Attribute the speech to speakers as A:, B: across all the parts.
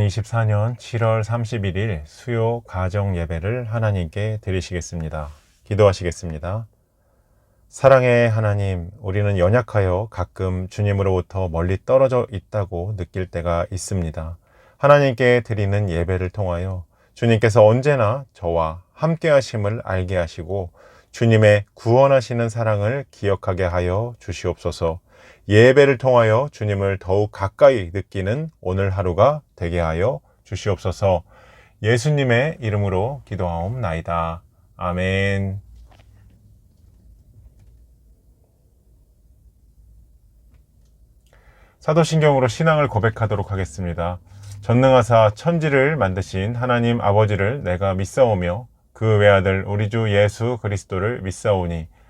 A: 2024년 7월 31일 수요 가정 예배를 하나님께 드리시겠습니다. 기도하시겠습니다. 사랑의 하나님, 우리는 연약하여 가끔 주님으로부터 멀리 떨어져 있다고 느낄 때가 있습니다. 하나님께 드리는 예배를 통하여 주님께서 언제나 저와 함께 하심을 알게 하시고 주님의 구원하시는 사랑을 기억하게 하여 주시옵소서. 예배를 통하여 주님을 더욱 가까이 느끼는 오늘 하루가 되게 하여 주시옵소서. 예수님의 이름으로 기도하옵나이다. 아멘. 사도신경으로 신앙을 고백하도록 하겠습니다. 전능하사 천지를 만드신 하나님 아버지를 내가 믿사오며 그 외아들 우리 주 예수 그리스도를 믿사오니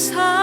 B: 그사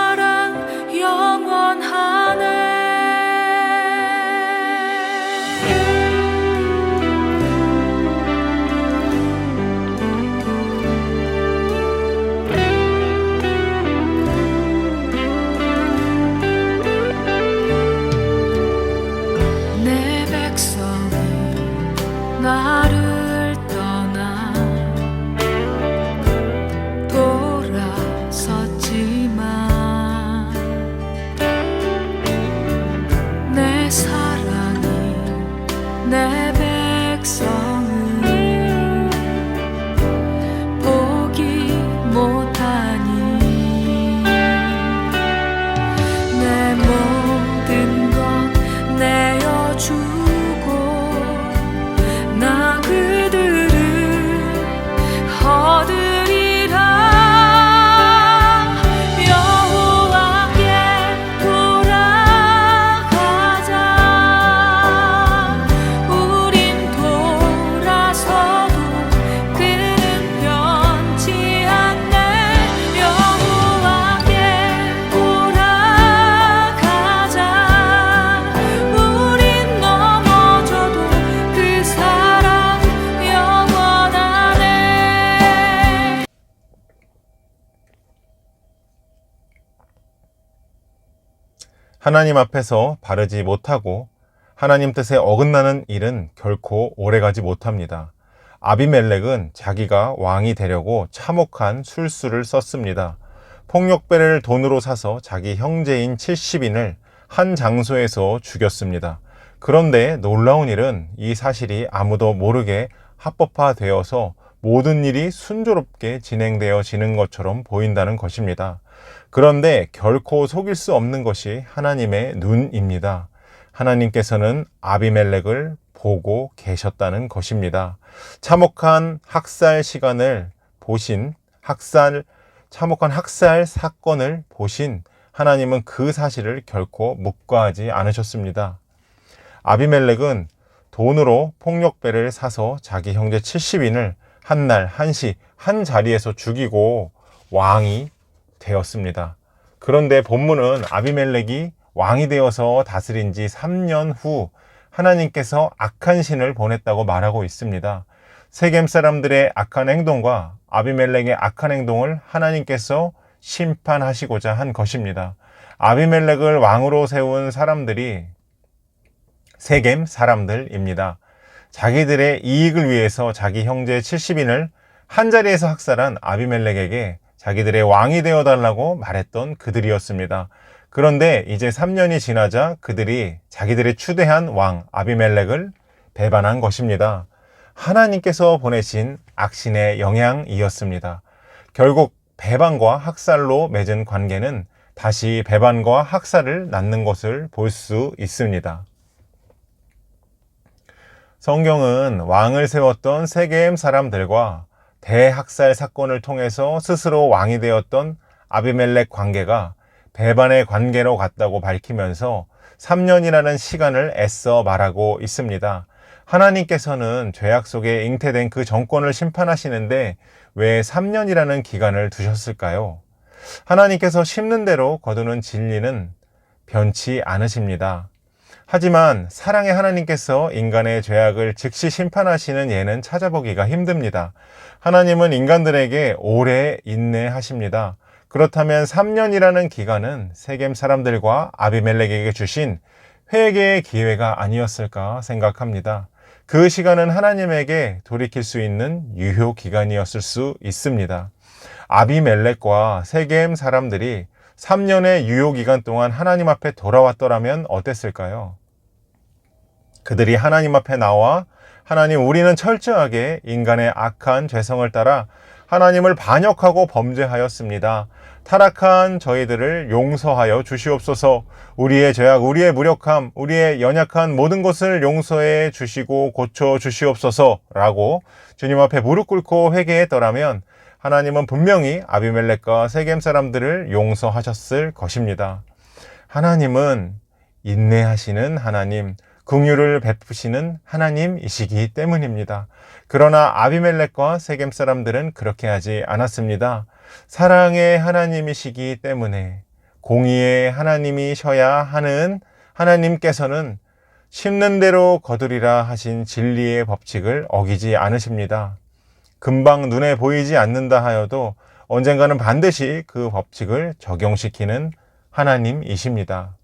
A: 하나님 앞에서 바르지 못하고 하나님 뜻에 어긋나는 일은 결코 오래가지 못합니다. 아비멜렉은 자기가 왕이 되려고 참혹한 술수를 썼습니다. 폭력배를 돈으로 사서 자기 형제인 70인을 한 장소에서 죽였습니다. 그런데 놀라운 일은 이 사실이 아무도 모르게 합법화되어서 모든 일이 순조롭게 진행되어지는 것처럼 보인다는 것입니다. 그런데 결코 속일 수 없는 것이 하나님의 눈입니다. 하나님께서는 아비멜렉을 보고 계셨다는 것입니다. 참혹한 학살 시간을 보신 학살 참혹한 학살 사건을 보신 하나님은 그 사실을 결코 묵과하지 않으셨습니다. 아비멜렉은 돈으로 폭력배를 사서 자기 형제 70인을 한 날 한시 한 자리에서 죽이고 왕이 되었습니다. 그런데 본문은 아비멜렉이 왕이 되어서 다스린 지 3년 후 하나님께서 악한 신을 보냈다고 말하고 있습니다. 세겜 사람들의 악한 행동과 아비멜렉의 악한 행동을 하나님께서 심판하시고자 한 것입니다. 아비멜렉을 왕으로 세운 사람들이 세겜 사람들입니다. 자기들의 이익을 위해서 자기 형제 70인을 한 자리에서 학살한 아비멜렉에게 자기들의 왕이 되어 달라고 말했던 그들이었습니다. 그런데 이제 3년이 지나자 그들이 자기들의 추대한 왕 아비멜렉을 배반한 것입니다. 하나님께서 보내신 악신의 영향이었습니다. 결국 배반과 학살로 맺은 관계는 다시 배반과 학살을 낳는 것을 볼 수 있습니다. 성경은 왕을 세웠던 세겜 사람들과 대학살 사건을 통해서 스스로 왕이 되었던 아비멜렉 관계가 배반의 관계로 갔다고 밝히면서 3년이라는 시간을 애써 말하고 있습니다. 하나님께서는 죄악 속에 잉태된 그 정권을 심판하시는데 왜 3년이라는 기간을 두셨을까요? 하나님께서 심는 대로 거두는 진리는 변치 않으십니다. 하지만 사랑의 하나님께서 인간의 죄악을 즉시 심판하시는 예는 찾아보기가 힘듭니다. 하나님은 인간들에게 오래 인내하십니다. 그렇다면 3년이라는 기간은 세겜 사람들과 아비멜렉에게 주신 회개의 기회가 아니었을까 생각합니다. 그 시간은 하나님에게 돌이킬 수 있는 유효 기간이었을 수 있습니다. 아비멜렉과 세겜 사람들이 3년의 유효 기간 동안 하나님 앞에 돌아왔더라면 어땠을까요? 그들이 하나님 앞에 나와 하나님 우리는 철저하게 인간의 악한 죄성을 따라 하나님을 반역하고 범죄하였습니다. 타락한 저희들을 용서하여 주시옵소서. 우리의 죄악, 우리의 무력함, 우리의 연약한 모든 것을 용서해 주시고 고쳐 주시옵소서 라고 주님 앞에 무릎 꿇고 회개했더라면 하나님은 분명히 아비멜렉과 세겜 사람들을 용서하셨을 것입니다. 하나님은 인내하시는 하나님, 긍휼을 베푸시는 하나님이시기 때문입니다. 그러나 아비멜렉과 세겜 사람들은 그렇게 하지 않았습니다. 사랑의 하나님이시기 때문에 공의의 하나님이셔야 하는 하나님께서는 심는 대로 거두리라 하신 진리의 법칙을 어기지 않으십니다. 금방 눈에 보이지 않는다 하여도 언젠가는 반드시 그 법칙을 적용시키는 하나님이십니다.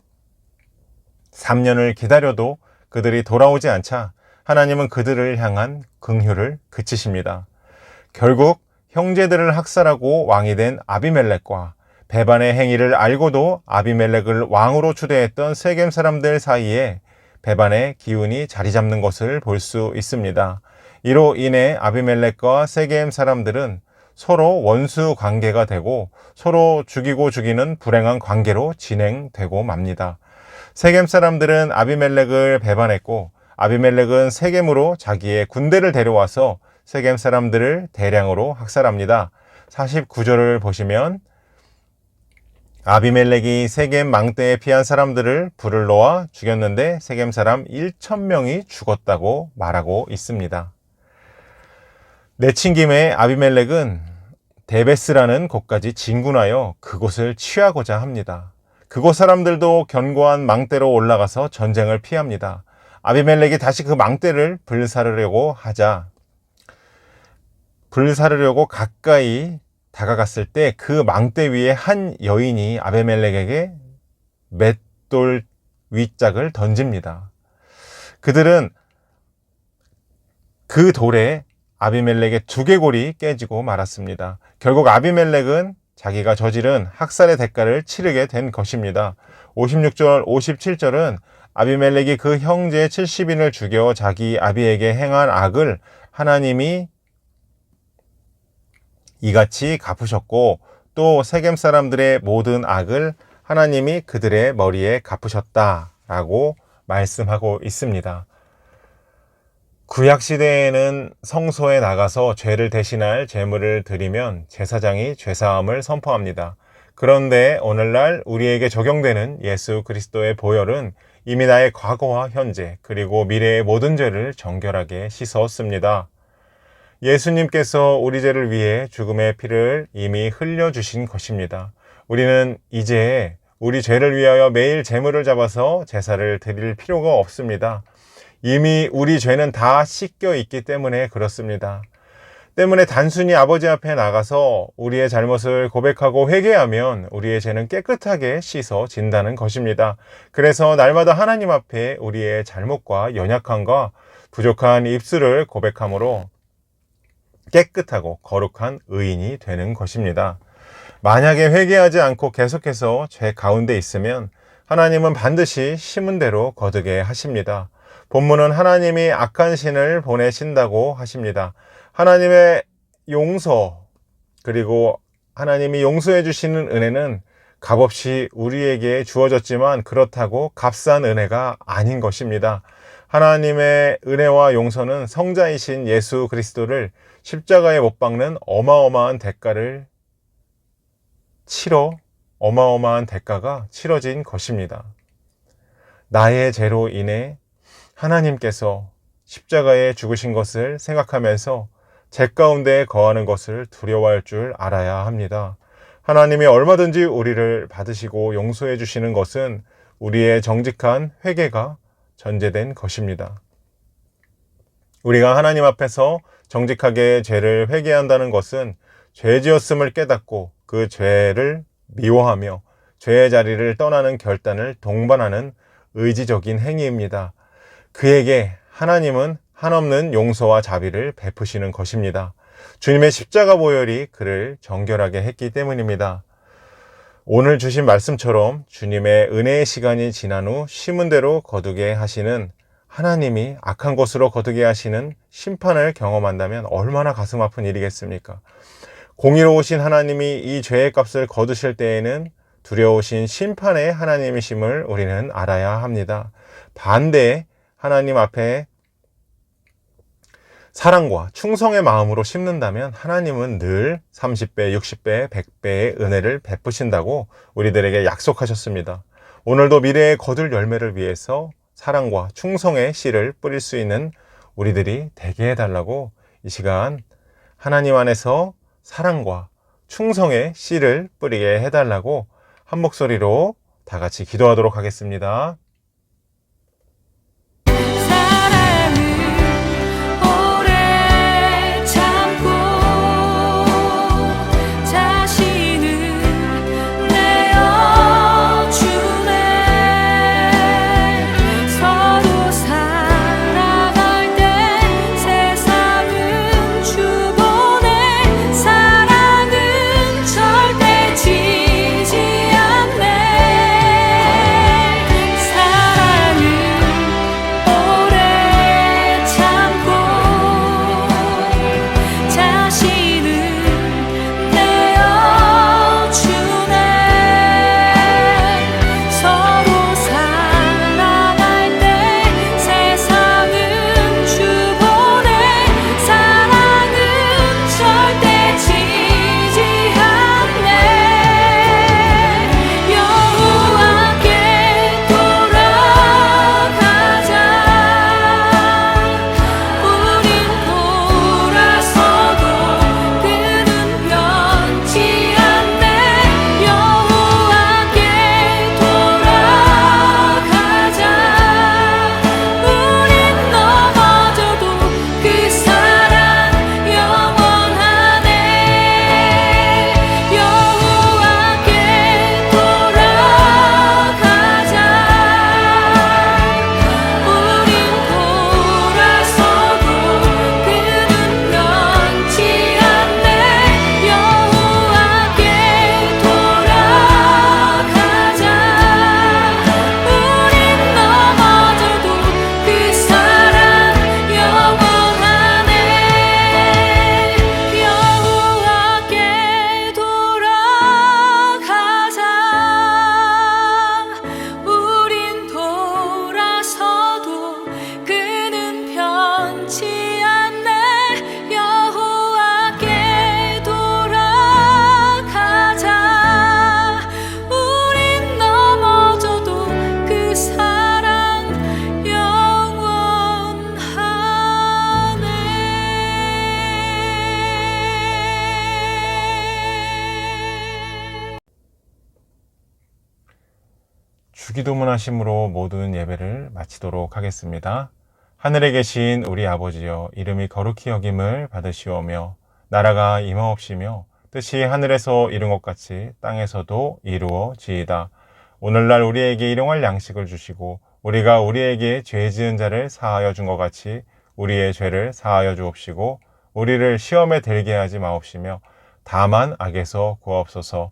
A: 3년을 기다려도 그들이 돌아오지 않자 하나님은 그들을 향한 긍휼을 그치십니다. 결국 형제들을 학살하고 왕이 된 아비멜렉과 배반의 행위를 알고도 아비멜렉을 왕으로 추대했던 세겜 사람들 사이에 배반의 기운이 자리 잡는 것을 볼 수 있습니다. 이로 인해 아비멜렉과 세겜 사람들은 서로 원수 관계가 되고 서로 죽이고 죽이는 불행한 관계로 진행되고 맙니다. 세겜 사람들은 아비멜렉을 배반했고 아비멜렉은 세겜으로 자기의 군대를 데려와서 세겜 사람들을 대량으로 학살합니다. 49절을 보시면 아비멜렉이 세겜 망대에 피한 사람들을 불을 놓아 죽였는데 세겜 사람 1천명이 죽었다고 말하고 있습니다. 내친 김에 아비멜렉은 데베스라는 곳까지 진군하여 그곳을 취하고자 합니다. 그곳 사람들도 견고한 망대로 올라가서 전쟁을 피합니다. 아비멜렉이 다시 그 망대를 불사르려고 하자 불사르려고 가까이 다가갔을 때 그 망대 위에 한 여인이 아비멜렉에게 맷돌 윗짝을 던집니다. 그들은 그 돌에 아비멜렉의 두개골이 깨지고 말았습니다. 결국 아비멜렉은 자기가 저지른 학살의 대가를 치르게 된 것입니다. 56절, 57절은 아비멜렉이 그 형제 70인을 죽여 자기 아비에게 행한 악을 하나님이 이같이 갚으셨고 또 세겜 사람들의 모든 악을 하나님이 그들의 머리에 갚으셨다라고 말씀하고 있습니다. 구약 시대에는 성소에 나가서 죄를 대신할 제물을 드리면 제사장이 죄사함을 선포합니다. 그런데 오늘날 우리에게 적용되는 예수 그리스도의 보혈은 이미 나의 과거와 현재 그리고 미래의 모든 죄를 정결하게 씻었습니다. 예수님께서 우리 죄를 위해 죽음의 피를 이미 흘려주신 것입니다. 우리는 이제 우리 죄를 위하여 매일 제물을 잡아서 제사를 드릴 필요가 없습니다. 이미 우리 죄는 다 씻겨 있기 때문에 그렇습니다. 때문에 단순히 아버지 앞에 나가서 우리의 잘못을 고백하고 회개하면 우리의 죄는 깨끗하게 씻어진다는 것입니다. 그래서 날마다 하나님 앞에 우리의 잘못과 연약함과 부족한 입술을 고백함으로 깨끗하고 거룩한 의인이 되는 것입니다. 만약에 회개하지 않고 계속해서 죄 가운데 있으면 하나님은 반드시 심은 대로 거두게 하십니다. 본문은 하나님이 악한 신을 보내신다고 하십니다. 하나님의 용서, 그리고 하나님이 용서해 주시는 은혜는 값없이 우리에게 주어졌지만 그렇다고 값싼 은혜가 아닌 것입니다. 하나님의 은혜와 용서는 성자이신 예수 그리스도를 십자가에 못 박는 어마어마한 대가를 치러 어마어마한 대가가 치러진 것입니다. 나의 죄로 인해 하나님께서 십자가에 죽으신 것을 생각하면서 죄 가운데 거하는 것을 두려워할 줄 알아야 합니다. 하나님이 얼마든지 우리를 받으시고 용서해 주시는 것은 우리의 정직한 회개가 전제된 것입니다. 우리가 하나님 앞에서 정직하게 죄를 회개한다는 것은 죄 지었음을 깨닫고 그 죄를 미워하며 죄의 자리를 떠나는 결단을 동반하는 의지적인 행위입니다. 그에게 하나님은 한없는 용서와 자비를 베푸시는 것입니다. 주님의 십자가 보혈이 그를 정결하게 했기 때문입니다. 오늘 주신 말씀처럼 주님의 은혜의 시간이 지난 후 심은 대로 거두게 하시는 하나님이 악한 것으로 거두게 하시는 심판을 경험한다면 얼마나 가슴 아픈 일이겠습니까? 공의로우신 하나님이 이 죄의 값을 거두실 때에는 두려우신 심판의 하나님이심을 우리는 알아야 합니다. 반대에 하나님 앞에 사랑과 충성의 마음으로 심는다면 하나님은 늘 30배, 60배, 100배의 은혜를 베푸신다고 우리들에게 약속하셨습니다. 오늘도 미래의 거둘 열매를 위해서 사랑과 충성의 씨를 뿌릴 수 있는 우리들이 되게 해달라고 이 시간 하나님 안에서 사랑과 충성의 씨를 뿌리게 해달라고 한 목소리로 다 같이 기도하도록 하겠습니다. 주기도문 하심으로 모든 예배를 마치도록 하겠습니다. 하늘에 계신 우리 아버지여 이름이 거룩히 여김을 받으시오며 나라가 임하옵시며 뜻이 하늘에서 이룬 것 같이 땅에서도 이루어지이다. 오늘날 우리에게 일용할 양식을 주시고 우리가 우리에게 죄 지은 자를 사하여 준 것 같이 우리의 죄를 사하여 주옵시고 우리를 시험에 들게 하지 마옵시며 다만 악에서 구하옵소서